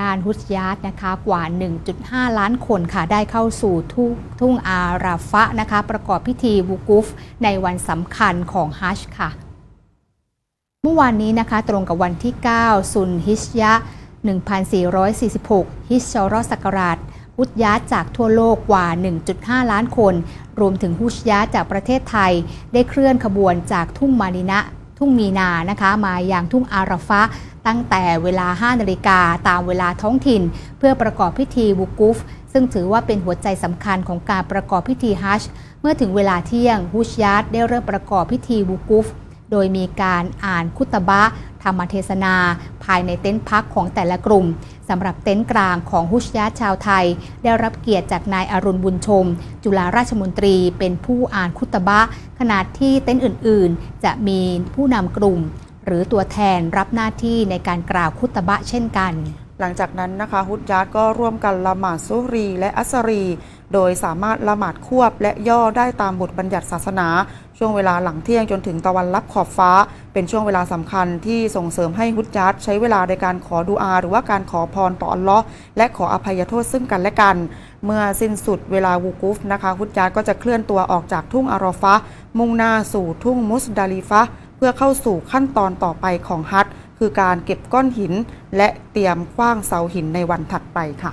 ด้านฮุสยาตนะคะกว่า 1.5 ล้านคนค่ะได้เข้าสู่ทุ่งทุ่งอาราฟะนะคะ ประกอบพิธีวูกุฟ ในวันสำคัญของฮัจญ์ค่ะ เมื่อวานนี้นะคะตรงกับวันที่ 9 ซุนฮิชยะ 1446 ฮิชรอศักราชฮุสยาตจากทั่วโลกกว่า 1.5 ล้านคน รวมถึงฮุสยาตจากประเทศไทย ได้เคลื่อนขบวนจากทุ่งมานินะ ทุ่งมีนานะคะ มาอย่างทุ่งอาราฟะ ตั้งแต่เวลา 5 นาฬิกาตามเวลาท้องถิ่น เพื่อประกอบพิธีวุกุฟ ซึ่งถือว่าเป็นหัวใจสำคัญของการประกอบพิธีฮัจญ์เมื่อถึงเวลาเที่ยงฮุชยาตได้เริ่มประกอบพิธีวุกุฟ โดยมีการอ่านคุตบะธรรมเทศนา ภายในเต็นท์พักของแต่ละกลุ่มสำหรับเต็นท์กลางของฮุชยาชาวไทย ได้รับเกียรติจากนายอรุณบุญชม จุฬาราชมนตรีเป็นผู้อ่านคุตบะ ขณะที่เต็นท์อื่น ๆ จะมีผู้นำกลุ่ม หรือตัวแทนรับหน้าที่ในการกล่าวคุตบะเช่นกัน หลังจากนั้นนะคะฮุดยัดก็ร่วมกันละหมาดซุฮรี และอัสรี โดยสามารถละหมาดควบและย่อได้ตามบทบัญญัติศาสนา ช่วงเวลาหลังเที่ยงจนถึงตะวันลับขอบฟ้า เป็นช่วงเวลาสำคัญที่ส่งเสริมให้ฮุดยัดใช้เวลาในการขอดุอา หรือว่าการขอพรต่ออัลลอฮ์และขออภัยโทษซึ่งกันและกัน เมื่อสิ้นสุดเวลาวูกุฟนะคะฮุดยัดก็จะเคลื่อนตัวออกจากทุ่งอารอฟะมุ่งหน้าสู่ทุ่งมุสดาลิฟะ เพื่อเข้าสู่ขั้นตอนต่อไปของฮัทคือการเก็บก้อนหิน และเตรียมคว้างเสาหินในวันถัดไปค่ะ